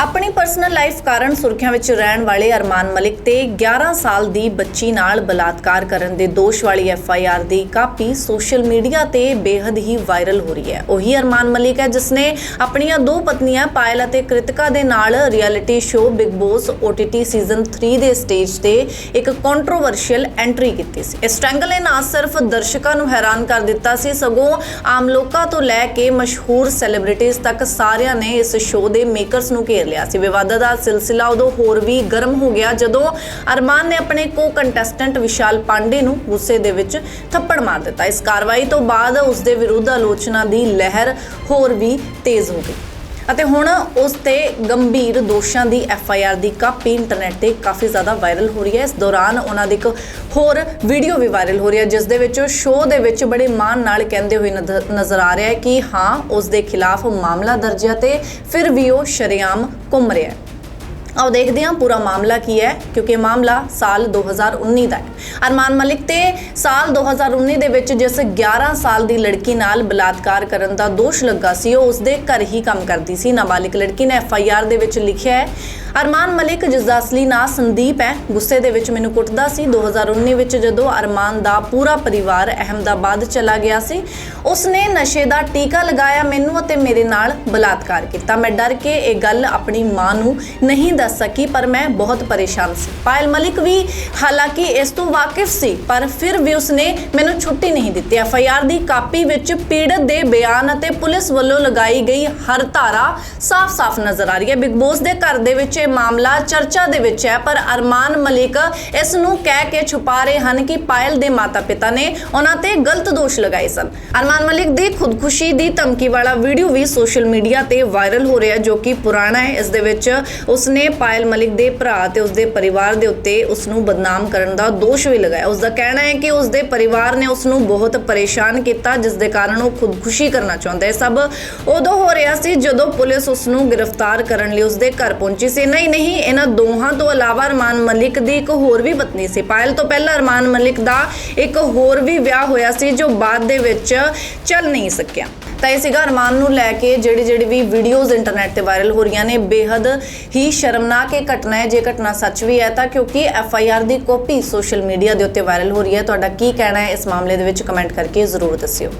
ਆਪਣੀ personal life ਕਾਰਨ ਸੁਰਖੀਆਂ ਵਿੱਚ ਰਹਿਣ ਵਾਲੇ ਅਰਮਾਨ ਮਲਿਕ ਤੇ 11 ਸਾਲ ਦੀ ਬੱਚੀ ਨਾਲ ਬਲਾਤਕਾਰ ਕਰਨ ਦੇ ਦੋਸ਼ ਵਾਲੀ ਐਫ ਆਈ ਆਰ ਦੀ ਕਾਪੀ ਸੋਸ਼ਲ ਮੀਡੀਆ ਤੇ ਬੇहद ਹੀ ਵਾਇਰਲ ਹੋ ਰਹੀ ਹੈ। ਉਹੀ ਅਰਮਾਨ ਮਲਿਕ ਹੈ ਜਿਸ ਨੇ ਆਪਣੀਆਂ ਦੋ ਪਤਨੀਆਂ ਪਾਇਲ ਅਤੇ ਕ੍ਰਿਤਿਕਾ ਦੇ ਨਾਲ reality show Bigg Boss OTT season 3 ਦੇ ਸਟੇਜ ਤੇ ਇੱਕ ਕੰਟਰੋਵਰਸ਼ੀਅਲ ਐਂਟਰੀ ਕੀਤੀ ਸੀ। ਇਸ ਟੈਂਗਲ ਨੇ ਨਾ ਸਿਰਫ ਦਰਸ਼ਕਾਂ ਨੂੰ ਹੈਰਾਨ ਕਰ ਦਿੱਤਾ ਸੀ, ਸਗੋਂ ਆਮ ਲੋਕਾਂ ਤੋਂ ਲੈ ਕੇ ਮਸ਼ਹੂਰ ਸੈਲੀਬ੍ਰਿਟੀਜ਼ ਤੱਕ ਸਾਰਿਆਂ ਨੇ ਇਸ ਸ਼ੋਅ ਦੇ ਮੇਕਰਸ ਨੂੰ ਘੇਰ ਲਿਆ ਸੀ। ਵਿਵਾਦਾਂ ਦਾ ਸਿਲਸਿਲਾ ਉਦੋਂ ਹੋਰ ਵੀ ਗਰਮ ਹੋ ਗਿਆ ਜਦੋਂ ਅਰਮਾਨ ਨੇ ਆਪਣੇ ਕੋ ਕੰਟੈਸਟੈਂਟ ਵਿਸ਼ਾਲ ਪਾਂਡੇ ਨੂੰ ਗੁੱਸੇ ਦੇ ਵਿੱਚ ਥੱਪੜ ਮਾਰ ਦਿੱਤਾ। ਇਸ ਕਾਰਵਾਈ ਤੋਂ ਬਾਅਦ ਉਸ ਦੇ ਵਿਰੁੱਧ ਆਲੋਚਨਾ ਦੀ ਲਹਿਰ ਹੋਰ ਵੀ ਤੇਜ਼ ਹੋ ਗਈ। ਅਤੇ ਹੁਣ ਉਸ ਤੇ ਗੰਭੀਰ ਦੋਸ਼ਾਂ ਦੀ ਐਫ ਆਈ ਆਰ ਦੀ ਕਾਪੀ ਇੰਟਰਨੈਟ ਤੇ ਕਾਫੀ ਜ਼ਿਆਦਾ ਵਾਇਰਲ ਹੋ ਰਹੀ ਹੈ। ਇਸ ਦੌਰਾਨ ਉਹਨਾਂ ਦੀ ਇੱਕ ਹੋਰ ਵੀਡੀਓ ਵੀ ਵਾਇਰਲ ਹੋ ਰਹੀ ਹੈ, ਜਿਸ ਦੇ ਵਿੱਚ ਸ਼ੋਅ ਦੇ ਵਿੱਚ ਬੜੇ ਮਾਣ ਨਾਲ ਕਹਿੰਦੇ ਹੋਏ ਨਦ- ਨਜ਼ਰ ਆ ਰਿਹਾ ਹੈ ਕਿ ਹਾਂ, ਉਸ ਦੇ ਖਿਲਾਫ ਮਾਮਲਾ ਦਰਜ ਹੈ ਤੇ ਫਿਰ ਵੀ ਉਹ ਸ਼ਰੇਆਮ ਘੁੰਮ ਰਿਹਾ ਹੈ। ਆਓ ਦੇਖਦੇ ਹਾਂ ਪੂਰਾ ਮਾਮਲਾ ਕੀ ਹੈ, ਕਿਉਂਕਿ ਮਾਮਲਾ ਸਾਲ 2019 ਦਾ ਹੈ। ਅਰਮਾਨ ਮਲਿਕ, ਤੇ ਸਾਲ 2019 ਦੇ ਵਿੱਚ ਜਿਸ 11 ਸਾਲ ਦੀ ਲੜਕੀ ਨਾਲ ਬਲਾਤਕਾਰ ਕਰਨ ਦਾ ਦੋਸ਼ ਲੱਗਾ ਸੀ, ਉਹ ਉਸਦੇ ਘਰ ਹੀ ਕੰਮ ਕਰਦੀ ਸੀ। ਨਾਬਾਲਿਗ ਲੜਕੀ ਨੇ ਐਫ ਆਈ ਆਰ ਦੇ ਵਿੱਚ ਲਿਖਿਆ ਹੈ ਅਰਮਾਨ ਮਲਿਕ ਜਿਸ ਅਸਲੀ ਨਾਂ ਸੰਦੀਪ ਹੈ, ਗੁੱਸੇ ਦੇ ਵਿੱਚ ਮੈਨੂੰ ਕੁੱਟਦਾ ਸੀ। 2019 ਵਿੱਚ ਜਦੋਂ ਅਰਮਾਨ ਦਾ ਪੂਰਾ ਪਰਿਵਾਰ ਅਹਿਮਦਾਬਾਦ ਚਲਾ ਗਿਆ ਸੀ, ਉਸਨੇ ਨਸ਼ੇ ਦਾ ਟੀਕਾ ਲਗਾਇਆ ਮੈਨੂੰ ਅਤੇ ਮੇਰੇ ਨਾਲ ਬਲਾਤਕਾਰ ਕੀਤਾ। ਮੈਂ ਡਰ ਕੇ ਇਹ ਗੱਲ ਆਪਣੀ ਮਾਂ ਨੂੰ ਨਹੀਂ ਦੱਸ ਸਕੀ, ਪਰ ਮੈਂ ਬਹੁਤ ਪਰੇਸ਼ਾਨ ਸੀ। ਪਾਇਲ ਮਲਿਕ ਵੀ ਹਾਲਾਂਕਿ ਇਸ ਤੋਂ ਵਾਕਿਫ ਸੀ, ਪਰ ਫਿਰ ਵੀ ਉਸਨੇ ਮੈਨੂੰ ਛੁੱਟੀ ਨਹੀਂ ਦਿੱਤੀ। ਐਫ ਆਈ ਆਰ ਦੀ ਕਾਪੀ ਵਿੱਚ ਪੀੜਤ ਦੇ ਬਿਆਨ ਅਤੇ ਪੁਲਿਸ ਵੱਲੋਂ ਲਗਾਈ ਗਈ ਹਰ ਧਾਰਾ ਸਾਫ਼-ਸਾਫ਼ ਨਜ਼ਰ ਆ ਰਹੀ ਹੈ। ਬਿਗ ਬੌਸ ਦੇ ਘਰ ਦੇ ਵਿੱਚ ਇਹ ਮਾਮਲਾ ਚਰਚਾ ਦੇ ਵਿੱਚ ਹੈ, ਪਰ ਅਰਮਾਨ ਮਲਿਕ ਇਸ ਨੂੰ ਕਹਿ ਕੇ ਛੁਪਾ ਰਹੇ ਹਨ ਕਿ ਪਾਇਲ ਦੇ ਮਾਤਾ-ਪਿਤਾ ਨੇ ਉਹਨਾਂ ਤੇ ਗਲਤ ਦੋਸ਼ ਲਗਾਏ ਸਨ। ਅਰਮਾਨ ਮਲਿਕ ਦੀ ਖੁਦਕੁਸ਼ੀ ਦੀ ਧਮਕੀ ਵਾਲਾ ਵੀਡੀਓ ਵੀ ਸੋਸ਼ਲ ਮੀਡੀਆ ਤੇ ਵਾਇਰਲ ਹੋ ਰਿਹਾ ਜੋ ਕਿ ਪੁਰਾਣਾ ਹੈ। ਇਸ ਦੇ ਵਿੱਚ ਉਸਨੇ ਪਾਇਲ ਮਲਿਕ ਦੇ ਭਰਾ ਤੇ ਉਸਦੇ ਪਰਿਵਾਰ ਦੇ ਉੱਤੇ ਉਸ ਨੂੰ ਬਦਨਾਮ ਕਰਨ ਦਾ ਦੋਸ਼ ਵੀ ਲਗਾਇਆ। ਉਸ ਦਾ ਕਹਿਣਾ ਹੈ ਕਿ ਉਸ ਦੇ ਪਰਿਵਾਰ ਨੇ ਉਸ ਨੂੰ ਬਹੁਤ ਪਰੇਸ਼ਾਨ ਕੀਤਾ, ਜਿਸ ਦੇ ਕਾਰਨ ਉਹ ਖੁਦਕੁਸ਼ੀ ਕਰਨਾ ਚਾਹੁੰਦਾ ਹੈ। ਸਭ ਉਦੋਂ ਹੋ ਰਿਹਾ ਸੀ ਜਦੋਂ ਪੁਲਿਸ ਉਸ ਨੂੰ ਗ੍ਰਿਫਤਾਰ ਕਰਨ ਲਈ ਉਸ ਦੇ ਘਰ ਪਹੁੰਚੀ ਸੀ। ਨਹੀਂ ਨਹੀਂ, ਇਹਨਾਂ ਦੋਹਾਂ ਤੋਂ ਇਲਾਵਾ ਅਰਮਾਨ ਮਲਿਕ ਦੀ ਇੱਕ ਹੋਰ ਵੀ ਪਤਨੀ ਸੀ। ਪਾਇਲ ਤੋਂ ਪਹਿਲਾਂ ਅਰਮਾਨ ਮਲਿਕ ਦਾ ਇੱਕ ਹੋਰ ਵੀ ਵਿਆਹ ਹੋਇਆ ਸੀ, ਜੋ ਬਾਅਦ ਦੇ ਵਿੱਚ ਚੱਲ ਨਹੀਂ ਸਕਿਆ। ਤਾਂ ਇਹ ਸੀਗਾ ਅਰਮਾਨ ਨੂੰ ਲੈ ਕੇ ਜਿਹੜੀ ਜਿਹੜੀ ਵੀ ਵੀਡੀਓਜ਼ ਇੰਟਰਨੈਟ ਤੇ ਵਾਇਰਲ ਹੋ ਰਹੀਆਂ ਨੇ ਬੇहद ਹੀ ਸ਼ਰਮਨਾਕ ਇਹ ਘਟਨਾ ਹੈ। ਜੇ ਘਟਨਾ ਸੱਚ ਵੀ ਹੈ ਤਾਂ ਕਿਉਂਕਿ ਐਫ ਆਈ ਆਰ ਦੀ ਕਾਪੀ ਸੋਸ਼ਲ ਮੀਡੀਆ ਦੇ ਉੱਤੇ ਵਾਇਰਲ ਹੋ ਰਹੀ ਹੈ। ਤੁਹਾਡਾ ਕੀ ਕਹਿਣਾ ਹੈ ਇਸ ਮਾਮਲੇ ਦੇ ਵਿੱਚ? ਕਮੈਂਟ ਕਰਕੇ ਜ਼ਰੂਰ ਦੱਸਿਓ।